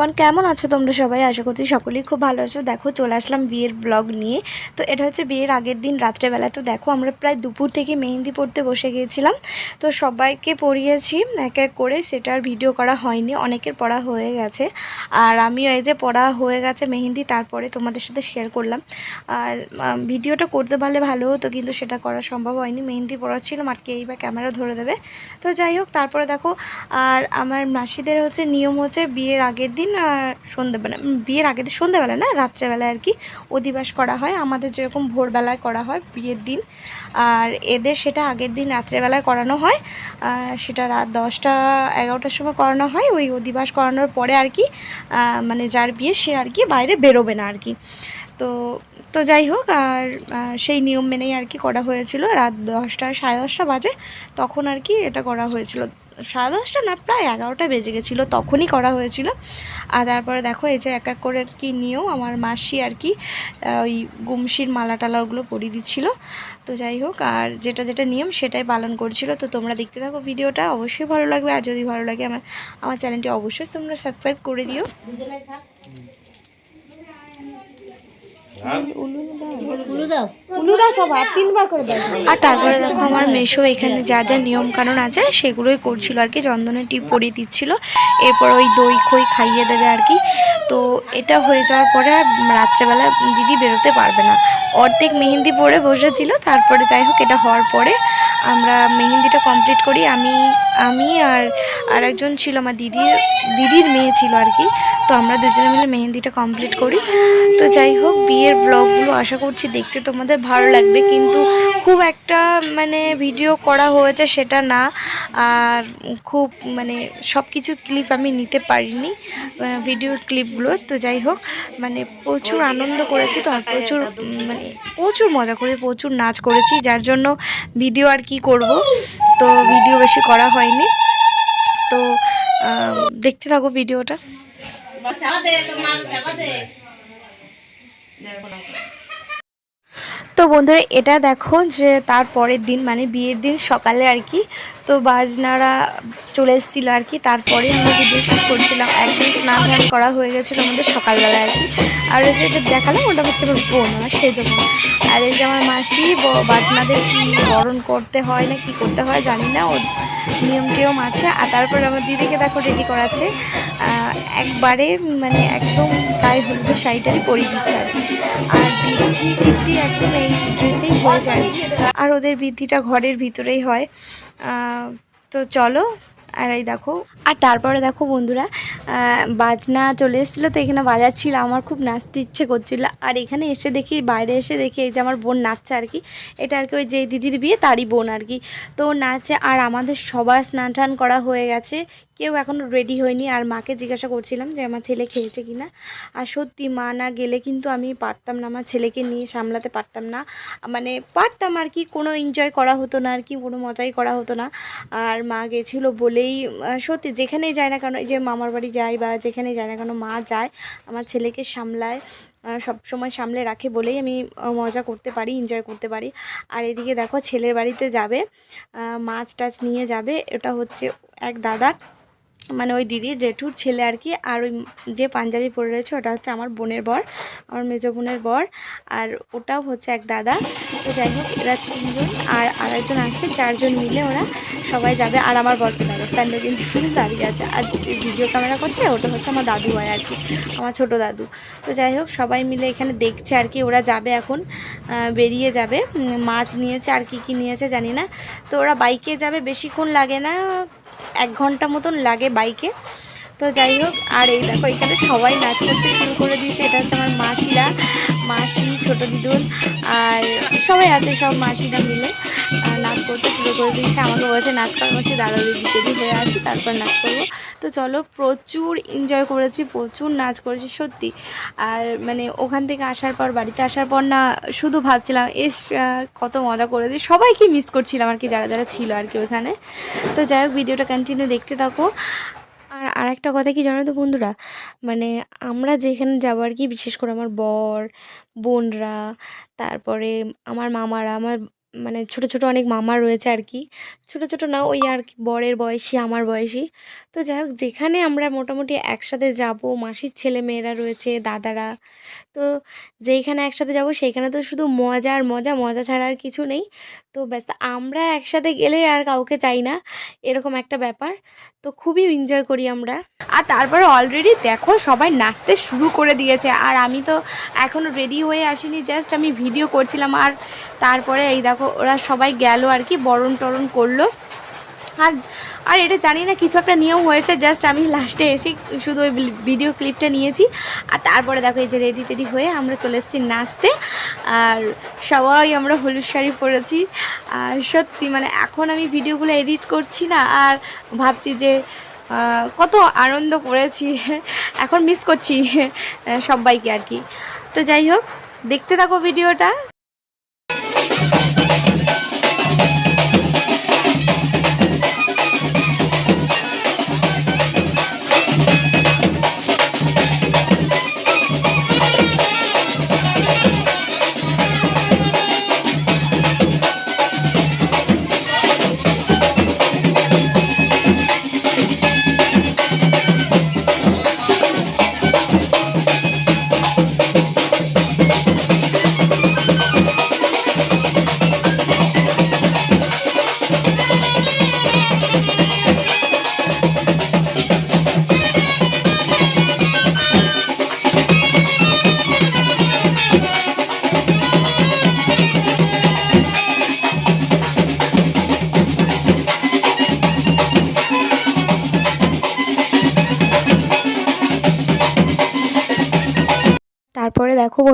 Everyone কেমন আছো তোমরা সবাই? আশা করছি সকলেই খুব ভালো আছো। দেখো, চলে আসলাম বিয়ের ব্লগ নিয়ে। তো এটা হচ্ছে বিয়ের আগের দিন রাত্রেবেলা তো দেখো, আমরা প্রায় দুপুর থেকে মেহেন্দি পড়তে বসে গিয়েছিলাম। তো সবাইকে পড়িয়েছি এক এক করে। সেটার ভিডিও করা হয়নি। অনেকের পড়া হয়ে গেছে। আর আমিও এই যে পড়া হয়ে গেছে মেহেন্দি, তারপরে তোমাদের সাথে শেয়ার করলাম। আর ভিডিওটা করতে পারলে ভালো হতো, কিন্তু সেটা করা সম্ভব হয়নি। মেহেন্দি পড়া ছিল আর কেই বা ক্যামেরা ধরে দেবে। তো যাই হোক, তারপরে দেখো, আর আমার মাসিদের হচ্ছে নিয়ম হচ্ছে বিয়ের আগের দিন আহ, সন্ধ্যেবেলা বিয়ের আগের দিন সন্ধ্যেবেলা না রাত্রেবেলায় আর কি অধিবাস করা হয়। আমাদের যেরকম ভোরবেলায় করা হয় বিয়ের দিন আর এদের সেটা আগের দিন রাত্রেবেলায় করানো হয়। সেটা রাত দশটা এগারোটার সময় করানো হয়। ওই অধিবাস করানোর পরে আর কি মানে যার বিয়ে সে আর কি বাইরে বেরোবে না আর কি। তো তো যাই হোক আর সেই নিয়ম মেনেই আর কি করা হয়েছিল। রাত দশটা সাড়ে দশটা বাজে তখন আর কি এটা করা হয়েছিল। সাড়ে দশটা না, প্রায় এগারোটা বেজে গেছিল, তখনই করা হয়েছিল। আর তারপরে দেখো, এই যে এক এক করে কি নিয়েও আমার মাসি আর কি ওই গুমশির মালা টালা ওগুলো পরিয়ে দিচ্ছিল। তো যাই হোক, আর যেটা যেটা নিয়ম সেটাই পালন করছিল। তো তোমরা দেখতে থাকো ভিডিওটা, অবশ্যই ভালো লাগবে। আর যদি ভালো লাগে আমার আমার চ্যানেলটি অবশ্যই তোমরা সাবস্ক্রাইব করে দিও। আর? তারপরে দেখো আমার মেশো এখানে যা যা নিয়ম কানুন আছে সেগুলোই করছিল আর কি চন্দনের টিপ পরিয়ে দিচ্ছিল। এরপর ওই দই খই খাইয়ে দেবে আর কি। তো এটা হয়ে যাওয়ার পরে আর রাত্রেবেলা দিদি বেরোতে পারবে না। অর্ধেক মেহেন্দি পরে বসেছিল তারপরে যাই হোক এটা হওয়ার পরে আমরা মেহেন্দিটা কমপ্লিট করি। আমি আমি আর আর একজন ছিল আমার দিদির দিদির মেয়ে ছিল আর কি। তো আমরা দুজনে মিলে মেহেন্দিটা কমপ্লিট করি। তো যাই হোক, বিয়ের ব্লগগুলো আশা করছি দেখতে তোমাদের ভালো লাগবে। কিন্তু খুব একটা মানে ভিডিও করা হয়েছে সেটা না। আর খুব মানে সব কিছু ক্লিপ আমি নিতে পারিনি ভিডিওর ক্লিপগুলো তো যাই হোক মানে প্রচুর আনন্দ করেছি। তো আর প্রচুর মানে প্রচুর মজা করে, প্রচুর নাচ করেছি। যার জন্য ভিডিও আর কি করব? তো ভিডিও বেশি করা হয়নি। তো দেখতে থাকো ভিডিওটা তো বন্ধুরা, এটা দেখো যে তার পরের দিন মানে বিয়ের দিন সকালে আর কি তো বাজনারা চলে এসেছিল আর কি। তারপরে আমরা ভিডিও শ্যুট করছিলাম। একদিন স্নান ধান করা হয়ে গেছিল আমাদের সকালবেলায় আর কি। আর ওই যে এটা দেখালাম, ওটা হচ্ছে আমার বোন আমার সেই জন্য। আর এই যে আমার মাসি বাজনাদের কি বরণ করতে হয় না কি করতে হয় জানি না ও নিয়ম টিয়ম আছে। আর তারপরে আমার দিদিকে দেখো রেডি করাচ্ছে। একবারে মানে একদম গায়ে হলুদের শাড়িটারই পরিয়ে দিচ্ছে আর কি। আর বৃদ্ধি বৃদ্ধি একদম এই ড্রেসেই হয়ে যায় আর ওদের বৃদ্ধিটা ঘরের ভিতরেই হয়। তো চলো আর এই দেখো, আর তারপরে দেখো বন্ধুরা বাজনা চলে এসেছিল তো এখানে বাজাচ্ছিল, আমার খুব নাচতে ইচ্ছে করছিল। আর এখানে এসে দেখি, বাইরে এসে দেখি এই যে আমার বোন নাচছে আর কি। এটা আর কি ওই যে দিদির বিয়ে, তারই বোন আর কি। তো নাচে, আর আমাদের সবার স্নান টান করা হয়ে গেছে। কেউ এখনও রেডি হয়নি, আর মাকে জিজ্ঞাসা করছিলাম যে আমার ছেলে খেয়েছে কি না আর সত্যি মা না গেলে কিন্তু আমি পারতাম না, আমার ছেলেকে নিয়ে সামলাতে পারতাম না। মানে পারতাম আর কি, কোনো এনজয় করা হতো না আর কি, কোনো মজাই করা হতো না। আর মা গেছিল বলেই সত্যি যেখানেই যায় না কেন, এই যে মামার বাড়ি যাই বা যেখানেই যায় না কেন, মা যায়, আমার ছেলেকে সামলায় সব সময় সামলে রাখে বলেই আমি মজা করতে পারি এনজয় করতে পারি। আর এদিকে দেখো, ছেলের বাড়িতে যাবে মাছ টাছ নিয়ে যাবে এটা হচ্ছে এক দাদা। মানে ওই দিদি, জেঠুর ছেলে আর কি, আর ওই যে পাঞ্জাবি পরে রয়েছে ওটা হচ্ছে আমার বোনের বর, আমার মেজ বোনের বর, আর ওটাও হচ্ছে এক দাদা। তো যাই হোক, এরা তিনজন আর আরেকজন আসছে, চারজন মিলে ওরা সবাই যাবে, আর আমার বরকে দাদা। স্ট্যান্ড গেঞ্জি পরে দাঁড়িয়ে আছে, আর যে ভিডিও ক্যামেরা করছে, ওটা হচ্ছে আমার দাদু হয় আর কি, আমার ছোট দাদু। তো যাই হোক, সবাই মিলে এখানে দেখছে আর কি, ওরা যাবে এখন বেরিয়ে যাবে মাছ নিয়েছে আর কি কি নিয়েছে জানি না। তো ওরা বাইকে যাবে, বেশিক্ষণ লাগে না এক ঘণ্টা মতন লাগে বাইকে। তো যাই হোক, আর এই দেখো, এখানে সবাই নাচ করতে শুরু করে দিয়েছে। এটা হচ্ছে আমার মাসিরা, মাসি, ছোট দিদুন, আর সবাই আছে, সব মাসিরা মিলে। নাচ করতে শুরু করে দিয়েছে। আমাকে বলেছে, নাচ করা হচ্ছে দাদা দিদি দিয়ে হয়ে আসি, তারপর নাচ করব। তো চলো, প্রচুর এনজয় করেছি, প্রচুর নাচ করেছি, সত্যি। আর মানে ওখান থেকে আসার পর, বাড়িতে আসার পর না, শুধু ভাবছিলাম এস কত মজা করেছি। সবাইকে মিস করছিলাম আর কি, যারা যারা ছিল আর কি ওখানে। তো যাই হোক ভিডিওটা কন্টিনিউ দেখতে থাকো। আর আরেকটা কথা কি জানো তো বন্ধুরা? মানে আমরা যেখানে যাব আর কি, বিশেষ করে আমার বর, বোনরা, তারপরে আমার মামারা, আমার মানে ছোট ছোট অনেক মামা রয়েছে আর কি ছোট ছোট না, ওই আর কি, বরের বয়সী, আমার বয়সী। তো যাই হোক, যেখানে আমরা মোটামুটি একসাথে যাব, মাসির ছেলে মেয়েরা রয়েছে, দাদারা, তো যেইখানে একসাথে যাব সেইখানে তো শুধু মজা আর মজা মজা ছাড়া আর কিছু নেই। তো ব্যাস, আমরা একসাথে গেলে আর কাউকে চাই না, এরকম একটা ব্যাপার। তো খুবই এনজয় করি আমরা। আর তারপরে অলরেডি দেখো সবাই নাচতে শুরু করে দিয়েছে। আর আমি তো এখনও রেডি হয়ে আসিনি জাস্ট আমি ভিডিও করছিলাম। আর তারপরে এই দেখো ওরা সবাই গেল আর কি বরণ টরণ করল। আর আর এটা জানি না, কিছু একটা নিয়ম হয়েছে জাস্ট আমি লাস্টে এসে শুধু ওই ভিডিও ক্লিপটা নিয়েছি। আর তারপরে দেখো এই যে রেডি টেডি হয়ে আমরা চলে এসেছি নাচতে। আর সবাই আমরা হলুদ শাড়ি পরেছি। আর সত্যি মানে এখন আমি ভিডিওগুলো এডিট করছি না, আর ভাবছি যে কত আনন্দ করেছি। এখন মিস করছি সবাইকে আর কি। তো যাই হোক, দেখতে থাকো ভিডিওটা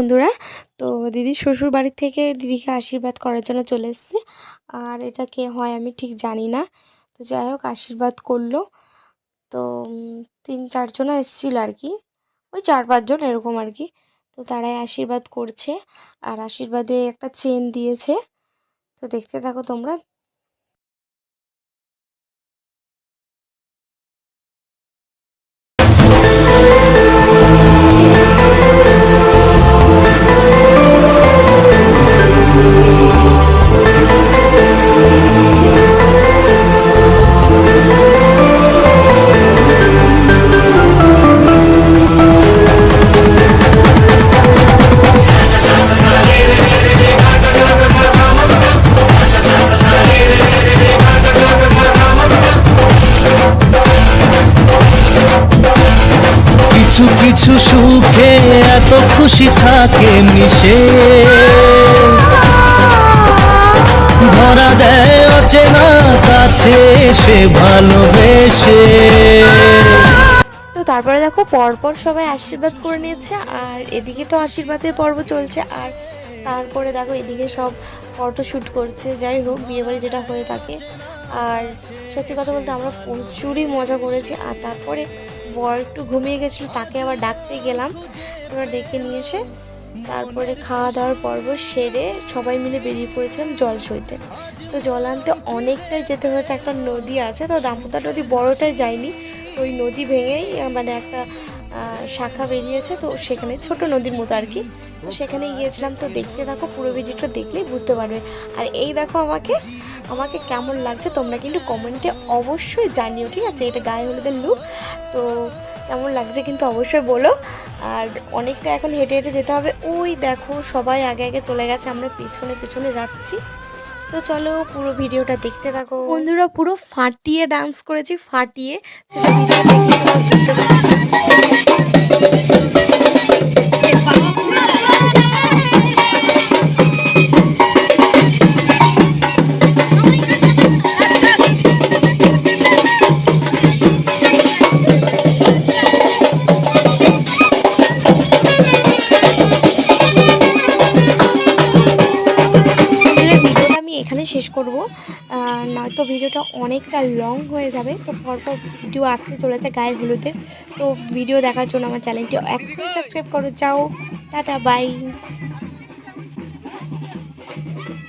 বন্ধুরা। তো দিদির শ্বশুর বাড়ি থেকে দিদিকে আশীর্বাদ করার জন্য চলে এসছে। আর এটা কে হয় আমি ঠিক জানি না। তো যাই হোক, আশীর্বাদ করল। তো তিন চারজন এসেছিল আর কি। ওই চার পাঁচজন এরকম আর কি। তো তারাই আশীর্বাদ করছে। আর আশীর্বাদে একটা চেন দিয়েছে। তো দেখতে থাকো তোমরা। কিছু সুখে এত খুশি থাকে মিশে ধরা দেয় অচেনা কাছে সে ভালোবেসে। তো তারপরে দেখো, পরপর সবাই আশীর্বাদ করে নিয়েছে, আর এদিকে তো আশীর্বাদের পর্ব চলছে, আর তারপরে দেখো, এদিকে সব ফটো শ্যুট করছে, যাই হোক, বিয়েবাড়ি যেটা হয়ে থাকে। আর সত্যি কথা বলতে আমরা প্রচুরই মজা করেছি, আর তারপরে বর একটু ঘুমিয়ে গেছিল, তাকে আবার ডাকতে গেলাম। এবার ডেকে নিয়ে এসে তারপরে খাওয়া দাওয়ার পর্ব সেরে সবাই মিলে বেরিয়ে পড়েছিলাম জল সইতে। তো জল আনতে অনেকটাই যেতে হয়েছে, একটা নদী আছে, তো দামোদর নদী বড়টাই যায়নি। ওই নদী ভেঙেই মানে একটা শাখা বেরিয়েছে, তো সেখানে ছোট নদীর মতো আর কি। সেখানে গিয়েছিলাম, তো দেখতে থাকো, পুরো ভিডিওটা দেখলেই বুঝতে পারবে। আর এই দেখো আমাকে আমাকে কেমন লাগছে তোমরা কিন্তু কমেন্টে অবশ্যই জানিও, ঠিক আছে? এটা গায়ে হলুদের লুক তো কেমন লাগছে কিন্তু অবশ্যই বলো। আর অনেকটা এখন হেঁটে হেঁটে যেতে হবে। ওই দেখো, সবাই আগে আগে চলে গেছে, আমরা পিছনে পিছনে যাচ্ছি। তো চলো, পুরো ভিডিওটা দেখতে থাকো। বন্ধুরা, পুরো ফাটিয়ে ডান্স করেছি, ফাটিয়ে। শেষ করব। নয়তো ভিডিওটা অনেকটা লং হয়ে যাবে, তো পরপর ভিডিও আসতে চলেছে গায়ে হলুদের। তো ভিডিও দেখার জন্য আমার চ্যানেলটি এখনই সাবস্ক্রাইব করো, যাও, টাটা বাই